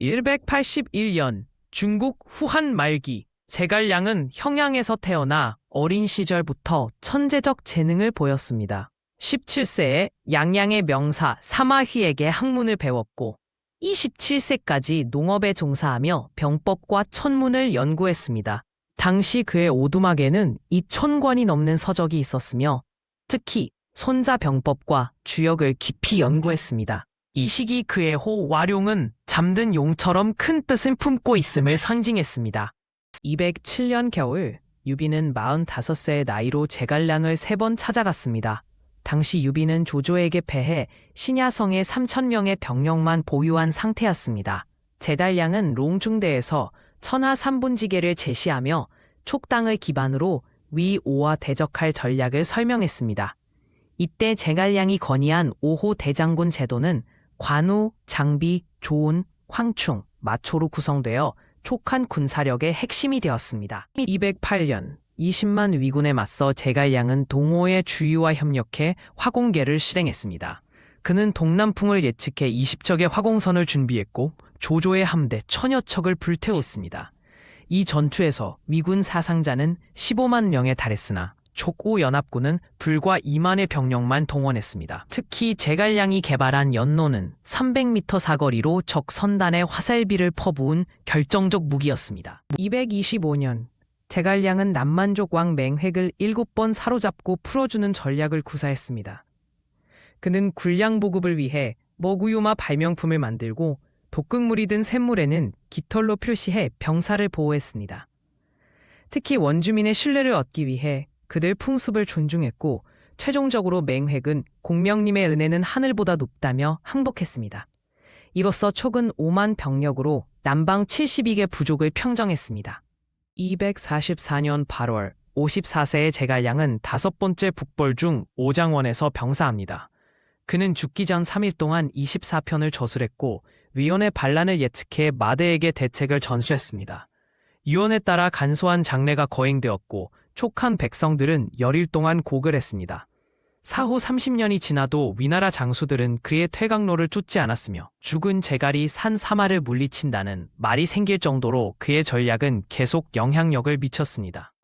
1181년 중국 후한 말기 제갈량은 형양에서 태어나 어린 시절부터 천재적 재능을 보였습니다. 17세에 양양의 명사 사마휘에게 학문을 배웠고 27세까지 농업에 종사하며 병법과 천문을 연구했습니다. 당시 그의 오두막에는 2천권이 넘는 서적이 있었으며 특히 손자 병법과 주역을 깊이 연구했습니다. 이 시기 그의 호 와룡은 잠든 용처럼 큰 뜻을 품고 있음을 상징했습니다. 207년 겨울 유비는 45세의 나이로 제갈량을 세 번 찾아갔습니다. 당시 유비는 조조에게 패해 신야성에 3천명의 병력만 보유한 상태였습니다. 제달량은 롱중대에서 천하 삼분지계를 제시하며 촉당을 기반으로 위오와 대적할 전략을 설명했습니다. 이때 제갈량이 건의한 5호 대장군 제도는 관우, 장비, 조운, 황충, 마초로 구성되어 촉한 군사력의 핵심이 되었습니다. 208년 20만 위군에 맞서 제갈량은 동호의 주위와 협력해 화공계를 실행했습니다. 그는 동남풍을 예측해 20척의 화공선을 준비했고 조조의 함대 천여 척을 불태웠습니다. 이 전투에서 미군 사상자는 15만 명에 달했으나 촉오 연합군은 불과 2만의 병력만 동원했습니다. 특히 제갈량이 개발한 연노는 300m 사거리로 적 선단에 화살비를 퍼부은 결정적 무기였습니다. 225년 제갈량은 남만족 왕 맹획을 7번 사로잡고 풀어주는 전략을 구사했습니다. 그는 군량 보급을 위해 머구요마 발명품을 만들고 독극물이 든 샘물에는 깃털로 표시해 병사를 보호했습니다. 특히 원주민의 신뢰를 얻기 위해 그들 풍습을 존중했고 최종적으로 맹획은 공명님의 은혜는 하늘보다 높다며 항복했습니다. 이로써 촉은 5만 병력으로 남방 72개 부족을 평정했습니다. 244년 8월 54세의 제갈량은 다섯 번째 북벌 중 오장원에서 병사합니다. 그는 죽기 전 3일 동안 24편을 저술했고 위원의 반란을 예측해 마대에게 대책을 전수했습니다. 유언에 따라 간소한 장례가 거행되었고 촉한 백성들은 열일 동안 곡을 했습니다. 사후 30년이 지나도 위나라 장수들은 그의 퇴각로를 쫓지 않았으며 죽은 제갈이 산 사마를 물리친다는 말이 생길 정도로 그의 전략은 계속 영향력을 미쳤습니다.